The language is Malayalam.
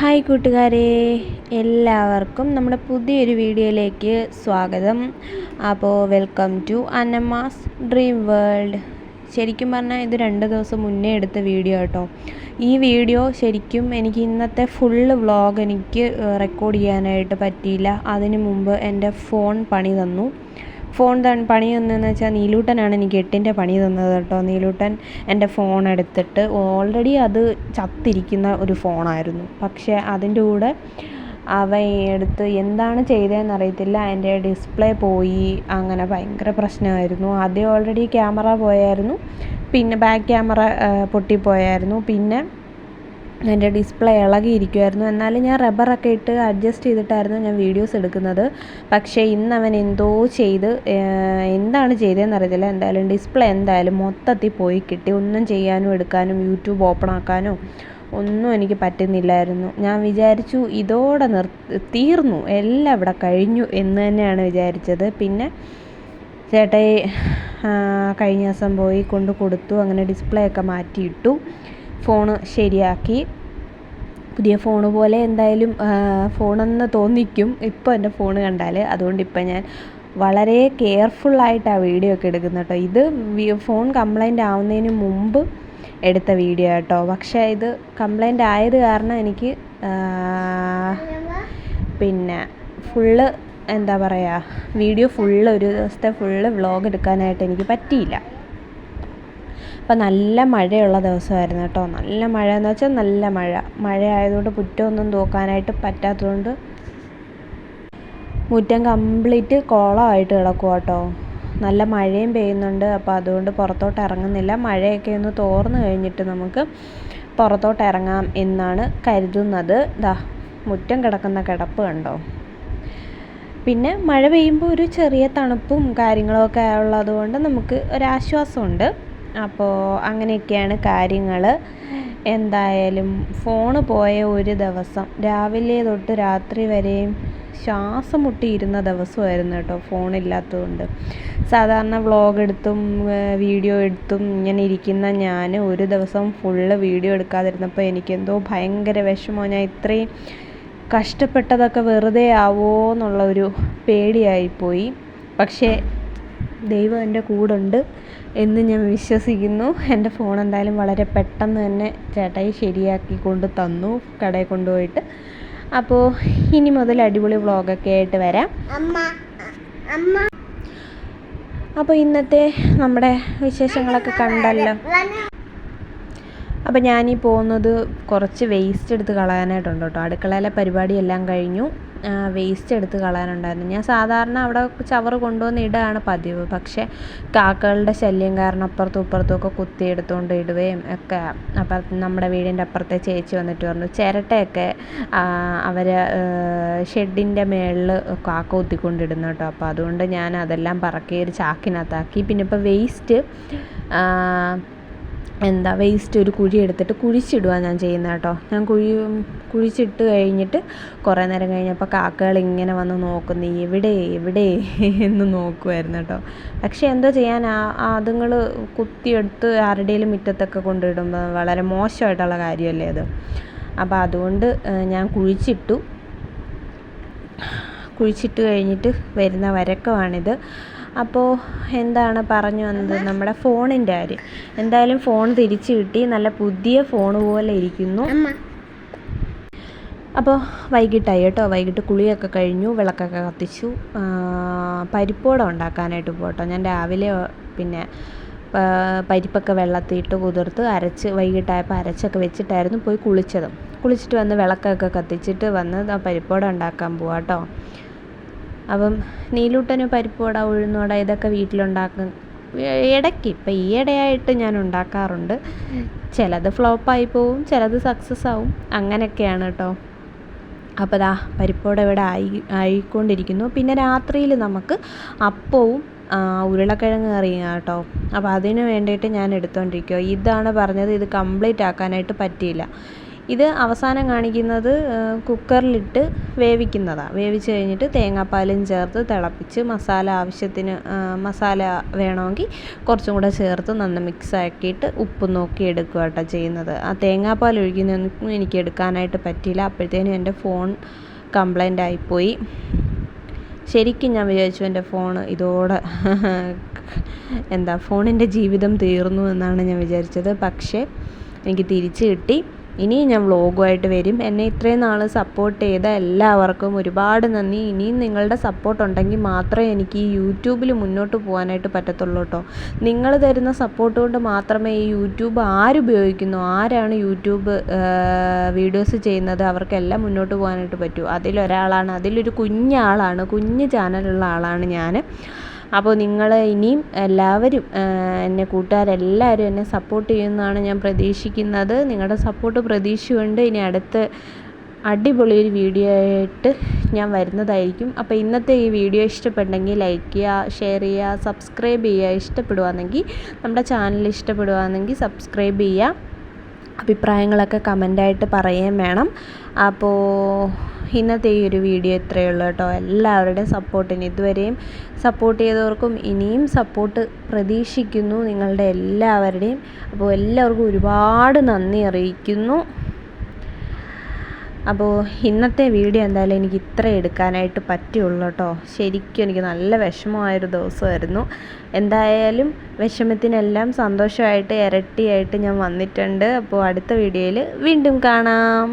ഹായ് കൂട്ടുകാരെ എല്ലാവർക്കും നമ്മുടെ പുതിയൊരു വീഡിയോയിലേക്ക് സ്വാഗതം. അപ്പോൾ welcome to Anama's dream world ശരിക്കും പറഞ്ഞാൽ ഇത് രണ്ട് ദിവസം മുന്നേ എടുത്ത വീഡിയോ കേട്ടോ. ഈ വീഡിയോ ശരിക്കും എനിക്ക് ഇന്നത്തെ ഫുള്ള് വ്ളോഗ് എനിക്ക് റെക്കോർഡ് ചെയ്യാനായിട്ട് പറ്റിയില്ല. അതിനു മുമ്പ് എന്റെ ഫോൺ പണി തന്നു. ഫോൺ പണി തന്നതെന്ന് വെച്ചാൽ നീലൂട്ടനാണ് എനിക്ക് എട്ടിന്റെ പണി തന്നത് കേട്ടോ. നീലൂട്ടൻ എന്റെ ഫോൺ എടുത്തിട്ട് ഓൾറെഡി അത് ചത്തിരിക്കുന്ന ഒരു ഫോണായിരുന്നു. പക്ഷേ അതിന്റെ കൂടെ അവൻ എടുത്ത് എന്താണ് ചെയ്തതെന്ന് അറിയത്തില്ല. അതിന്റെ ഡിസ്പ്ലേ പോയി. അങ്ങനെ ഭയങ്കര പ്രശ്നമായിരുന്നു. ആദ്യം ഓൾറെഡി ക്യാമറ പോയായിരുന്നു. പിന്നെ ബാക്ക് ക്യാമറ പൊട്ടിപ്പോയായിരുന്നു. പിന്നെ എന്റെ ഡിസ്പ്ലേ ഇളകിയിരിക്കുമായിരുന്നു എന്നാലും ഞാൻ റബ്ബറൊക്കെ ഇട്ട് അഡ്ജസ്റ്റ് ചെയ്തിട്ടായിരുന്നു ഞാൻ വീഡിയോസ് എടുക്കുന്നത്. പക്ഷേ ഇന്ന് അവൻ എന്തോ ചെയ്ത് എന്താണ് ചെയ്തതെന്ന് അറിയത്തില്ല എന്തായാലും ഡിസ്പ്ലേ എന്തായാലും മൊത്തത്തിൽ പോയി കിട്ടി. ഒന്നും ചെയ്യാനും എടുക്കാനും യൂട്യൂബ് ഓപ്പൺ ആക്കാനോ ഒന്നും എനിക്ക് പറ്റുന്നില്ലായിരുന്നു. ഞാൻ വിചാരിച്ചു ഇതോടെ നിർ തീർന്നു. എല്ലാം ഇവിടെ കഴിഞ്ഞു എന്ന് തന്നെയാണ് വിചാരിച്ചത്. പിന്നെ ചേട്ടായി കഴിഞ്ഞ ദിവസം പോയി കൊണ്ട് കൊടുത്തു. അങ്ങനെ ഡിസ്പ്ലേ ഒക്കെ മാറ്റിയിട്ടു. ഫോണ് ശരിയാക്കി. പുതിയ ഫോണ് പോലെ എന്തായാലും ഫോണെന്ന് തോന്നിക്കും. ഇപ്പോൾ എന്റെ ഫോൺ കണ്ടാൽ അതുകൊണ്ട് ഇപ്പം ഞാൻ വളരെ കെയർഫുള്ളായിട്ടാണ് വീഡിയോ ഒക്കെ എടുക്കുന്നത് കേട്ടോ ഇത് ഫോൺ കംപ്ലൈന്റ് ആവുന്നതിന് മുമ്പ് എടുത്ത വീഡിയോ കേട്ടോ പക്ഷേ ഇത് കംപ്ലൈന്റ് ആയത് കാരണം എനിക്ക് പിന്നെ ഫുള്ള് എന്താ പറയുക വീഡിയോ ഫുള്ള് ഒരു ദിവസത്തെ ഫുള്ള് വ്ളോഗ് എടുക്കാനായിട്ട് എനിക്ക് പറ്റിയില്ല. അപ്പം നല്ല മഴയുള്ള ദിവസമായിരുന്നു കേട്ടോ. നല്ല മഴ എന്ന് വെച്ചാൽ നല്ല മഴ. മഴ ആയതുകൊണ്ട് മുറ്റമൊന്നും തൂക്കാനായിട്ട് പറ്റാത്തതുകൊണ്ട് മുറ്റം കംപ്ലീറ്റ് കോളമായിട്ട് കിടക്കുക കേട്ടോ. നല്ല മഴയും പെയ്യുന്നുണ്ട്. അപ്പോൾ അതുകൊണ്ട് പുറത്തോട്ട് ഇറങ്ങുന്നില്ല. മഴയൊക്കെ ഒന്ന് തോർന്നു കഴിഞ്ഞിട്ട് നമുക്ക് പുറത്തോട്ട് ഇറങ്ങാം എന്നാണ് കരുതുന്നത്. ദാ മുറ്റം കിടക്കുന്ന കിടപ്പ് കണ്ടോ? പിന്നെ മഴ പെയ്യുമ്പോൾ ഒരു ചെറിയ തണുപ്പും കാര്യങ്ങളൊക്കെ ഉള്ളതുകൊണ്ട് നമുക്ക് ഒരാശ്വാസമുണ്ട്. അപ്പോൾ അങ്ങനെയൊക്കെയാണ് കാര്യങ്ങൾ എന്തായാലും ഫോണ് പോയ ഒരു ദിവസം രാവിലെ തൊട്ട് രാത്രി വരെയും ശ്വാസം മുട്ടിയിരുന്ന ദിവസമായിരുന്നു കേട്ടോ ഫോണില്ലാത്തതുകൊണ്ട്. സാധാരണ വ്ളോഗ് എടുത്തും വീഡിയോ എടുത്തും ഇങ്ങനെ ഇരിക്കുന്ന ഞാൻ ഒരു ദിവസം ഫുള്ള് വീഡിയോ എടുക്കാതിരുന്നപ്പോൾ എനിക്കെന്തോ ഭയങ്കര വിഷമോ. ഞാൻ ഇത്രയും കഷ്ടപ്പെട്ടതൊക്കെ വെറുതെ ആവോ എന്നുള്ള ഒരു പേടിയായിപ്പോയി. പക്ഷേ ദൈവം എന്റെ കൂടുണ്ട് എന്ന് ഞാൻ വിശ്വസിക്കുന്നു. എന്റെ ഫോൺ എന്തായാലും വളരെ പെട്ടെന്ന് തന്നെ ചേട്ടായി ശരിയാക്കി കൊണ്ട് തന്നു കടയിൽ കൊണ്ടുപോയിട്ട്. അപ്പോൾ ഇനി മുതൽ അടിപൊളി വ്ളോഗൊക്കെ ആയിട്ട് വരാം. അപ്പോൾ ഇന്നത്തെ നമ്മുടെ വിശേഷങ്ങളൊക്കെ കണ്ടല്ലോ. അപ്പോൾ ഞാനീ പോകുന്നത് കുറച്ച് വേസ്റ്റ് എടുത്ത് കളയാനായിട്ടുണ്ട് കേട്ടോ. അടുക്കളയിലെ പരിപാടിയെല്ലാം കഴിഞ്ഞു. വേസ്റ്റ് എടുത്ത് കളയാനുണ്ടായിരുന്നു. ഞാൻ സാധാരണ അവിടെ ചവറ് കൊണ്ടുവന്ന് ഇടുകയാണ് പതിവ്. പക്ഷേ കാക്കകളുടെ ശല്യം കാരണം അപ്പുറത്തും ഇപ്പുറത്തും ഒക്കെ കുത്തിയെടുത്തുകൊണ്ട് ഇടുകയും ഒക്കെ അപ്പം നമ്മുടെ വീടിന്റെ അപ്പുറത്തെ ചേച്ചി വന്നിട്ട് പറഞ്ഞു ചിരട്ടയൊക്കെ അവർ ഷെഡിന്റെ മേളിൽ കാക്ക കുത്തിക്കൊണ്ടിടുന്നു കേട്ടോ. അപ്പോൾ അതുകൊണ്ട് ഞാൻ അതെല്ലാം പറക്കി ഒരു ചാക്കിനകത്താക്കി. പിന്നെ ഇപ്പോൾ വേസ്റ്റ് എന്താ വേസ്റ്റ് ഒരു കുഴി എടുത്തിട്ട് കുഴിച്ചിടുകയാണ് ഞാൻ ചെയ്യുന്നത് കേട്ടോ. ഞാൻ കുഴി കുഴിച്ചിട്ട് കഴിഞ്ഞിട്ട് കുറേ നേരം കഴിഞ്ഞപ്പോൾ കാക്കകൾ ഇങ്ങനെ വന്ന് നോക്കുന്നു എവിടെ എവിടെ? എന്ന് നോക്കുമായിരുന്നു കേട്ടോ. പക്ഷേ എന്തോ ചെയ്യാൻ ആ അതുങ്ങൾ കുത്തിയെടുത്ത് ആരുടെയും മുറ്റത്തൊക്കെ കൊണ്ടിടുമ്പോൾ വളരെ മോശമായിട്ടുള്ള കാര്യമല്ലേ അത്. അപ്പോൾ അതുകൊണ്ട് ഞാൻ കുഴിച്ചിട്ടു. കുഴിച്ചിട്ട് കഴിഞ്ഞിട്ട് വരുന്ന വരക്കമാണിത്. അപ്പോൾ എന്താണ് പറഞ്ഞു വന്നത്? നമ്മുടെ ഫോണിന്റെ കാര്യം. എന്തായാലും ഫോൺ തിരിച്ചു കിട്ടി. നല്ല പുതിയ ഫോൺ പോലെ ഇരിക്കുന്നു. അപ്പോൾ വൈകിട്ടായി കേട്ടോ. വൈകിട്ട് കുളിയൊക്കെ കഴിഞ്ഞു. വിളക്കൊക്കെ കത്തിച്ചു. പരിപ്പോട ഉണ്ടാക്കാനായിട്ട് പോട്ടോ. ഞാൻ രാവിലെ പിന്നെ പരിപ്പൊക്കെ വെള്ളത്തിയിട്ട് കുതിർത്ത് അരച്ച് വൈകിട്ടായപ്പോൾ അരച്ചൊക്കെ വെച്ചിട്ടായിരുന്നു പോയി കുളിച്ചത്. കുളിച്ചിട്ട് വന്ന് വിളക്കൊക്കെ കത്തിച്ചിട്ട് വന്ന് പരിപ്പോട ഉണ്ടാക്കാൻ പോവാട്ടോ അപ്പം നീലൂട്ടന് പരിപ്പുവട ഉഴുന്നുവട ഇതൊക്കെ വീട്ടിലുണ്ടാക്കും. ഇടയ്ക്ക് ഇപ്പം ഈയിടെയായിട്ട് ഞാൻ ഉണ്ടാക്കാറുണ്ട്. ചിലത് ഫ്ലോപ്പായി പോവും ചിലത് സക്സസ് ആവും. അങ്ങനെയൊക്കെയാണ് കേട്ടോ. അപ്പോൾ ദാ പരിപ്പോടെ ഇവിടെ ആയി ആയിക്കൊണ്ടിരിക്കുന്നു. പിന്നെ രാത്രിയിൽ നമുക്ക് അപ്പവും ഉരുളക്കിഴങ്ങ് കറിയും കേട്ടോ. അപ്പോൾ അതിന് വേണ്ടിയിട്ട് ഞാൻ എടുത്തുകൊണ്ടിരിക്കുക ഇതാണ് പറഞ്ഞത് ഇത് കംപ്ലീറ്റ് ആക്കാനായിട്ട് പറ്റിയില്ല. ഇത് അവസാനം കാണിക്കുന്നത് കുക്കറിലിട്ട് വേവിക്കുന്നതാണ് വേവിച്ച് കഴിഞ്ഞിട്ട് തേങ്ങാപ്പാലും ചേർത്ത് തിളപ്പിച്ച് മസാല ആവശ്യത്തിന് മസാല വേണമെങ്കിൽ കുറച്ചും കൂടെ ചേർത്ത് നന്ന മിക്സ് ആക്കിയിട്ട് ഉപ്പ് നോക്കി എടുക്കുക കേട്ടോ ചെയ്യുന്നത്. ആ തേങ്ങാപ്പാൽ ഒഴിക്കുന്നൊന്നും എനിക്ക് എടുക്കാനായിട്ട് പറ്റിയില്ല. അപ്പോഴത്തേനും എന്റെ ഫോൺ കംപ്ലൈന്റ് ആയിപ്പോയി. ശരിക്കും ഞാൻ വിചാരിച്ചു എന്റെ ഫോൺ ഇതോടെ എന്താ ഫോണിന്റെ ജീവിതം തീർന്നു എന്നാണ് ഞാൻ വിചാരിച്ചത്. പക്ഷേ എനിക്ക് തിരിച്ച് കിട്ടി. ഇനിയും ഞാൻ വ്ളോഗുമായിട്ട് വരും. എന്നെ ഇത്രയും നാൾ സപ്പോർട്ട് ചെയ്ത എല്ലാവർക്കും ഒരുപാട് നന്ദി. ഇനിയും നിങ്ങളുടെ സപ്പോർട്ട് ഉണ്ടെങ്കിൽ മാത്രമേ എനിക്ക് ഈ യൂട്യൂബിൽ മുന്നോട്ട് പോകാനായിട്ട് പറ്റത്തുള്ളൂ കേട്ടോ നിങ്ങൾ തരുന്ന സപ്പോർട്ട് കൊണ്ട് മാത്രമേ ഈ യൂട്യൂബ് ആരുപയോഗിക്കുന്നു ആരാണ് യൂട്യൂബ് വീഡിയോസ് ചെയ്യുന്നത്? അവർക്കെല്ലാം മുന്നോട്ട് പോകാനായിട്ട് പറ്റൂ. അതിലൊരാളാണ് അതിലൊരു കുഞ്ഞാളാണ് കുഞ്ഞ് ചാനലുള്ള ആളാണ് ഞാൻ അപ്പോൾ നിങ്ങൾ ഇനിയും എല്ലാവരും എന്നെ കൂട്ടുകാരെല്ലാവരും എന്നെ സപ്പോർട്ട് ചെയ്യുമെന്നാണ് ഞാൻ പ്രതീക്ഷിക്കുന്നത്. നിങ്ങളുടെ സപ്പോർട്ട് പ്രതീക്ഷിച്ചുകൊണ്ട് ഇനി അടുത്ത അടിപൊളി ഒരു വീഡിയോ ആയിട്ട് ഞാൻ വരുന്നതായിരിക്കും. അപ്പോൾ ഇന്നത്തെ ഈ വീഡിയോ ഇഷ്ടപ്പെട്ടെങ്കിൽ ലൈക്ക് ചെയ്യുക ഷെയർ ചെയ്യുക സബ്സ്ക്രൈബ് ചെയ്യുക ഇഷ്ടപ്പെടുവാണെങ്കിൽ നമ്മുടെ ചാനൽ ഇഷ്ടപ്പെടുവാണെങ്കിൽ സബ്സ്ക്രൈബ് ചെയ്യുക. അഭിപ്രായങ്ങളൊക്കെ കമന്റായിട്ട് പറയുകയും വേണം. അപ്പോൾ ഇന്നത്തെ ഈ ഒരു വീഡിയോ ഇത്രയേ ഉള്ളൂ കേട്ടോ. എല്ലാവരുടെയും സപ്പോർട്ടിന് ഇതുവരെയും സപ്പോർട്ട് ചെയ്തവർക്കും ഇനിയും സപ്പോർട്ട് പ്രതീക്ഷിക്കുന്നു നിങ്ങളുടെ എല്ലാവരുടെയും. അപ്പോൾ എല്ലാവർക്കും ഒരുപാട് നന്ദി അറിയിക്കുന്നു. അപ്പോൾ ഇന്നത്തെ വീഡിയോ എന്തായാലും എനിക്ക് ഇത്ര എടുക്കാനായിട്ട് പറ്റുള്ളൂ കേട്ടോ. ശരിക്കും എനിക്ക് നല്ല വിഷമമായൊരു ദിവസമായിരുന്നു. എന്തായാലും വിഷമത്തിനെല്ലാം സന്തോഷമായിട്ട് ഇരട്ടിയായിട്ട് ഞാൻ വന്നിട്ടുണ്ട്. അപ്പോൾ അടുത്ത വീഡിയോയിൽ വീണ്ടും കാണാം.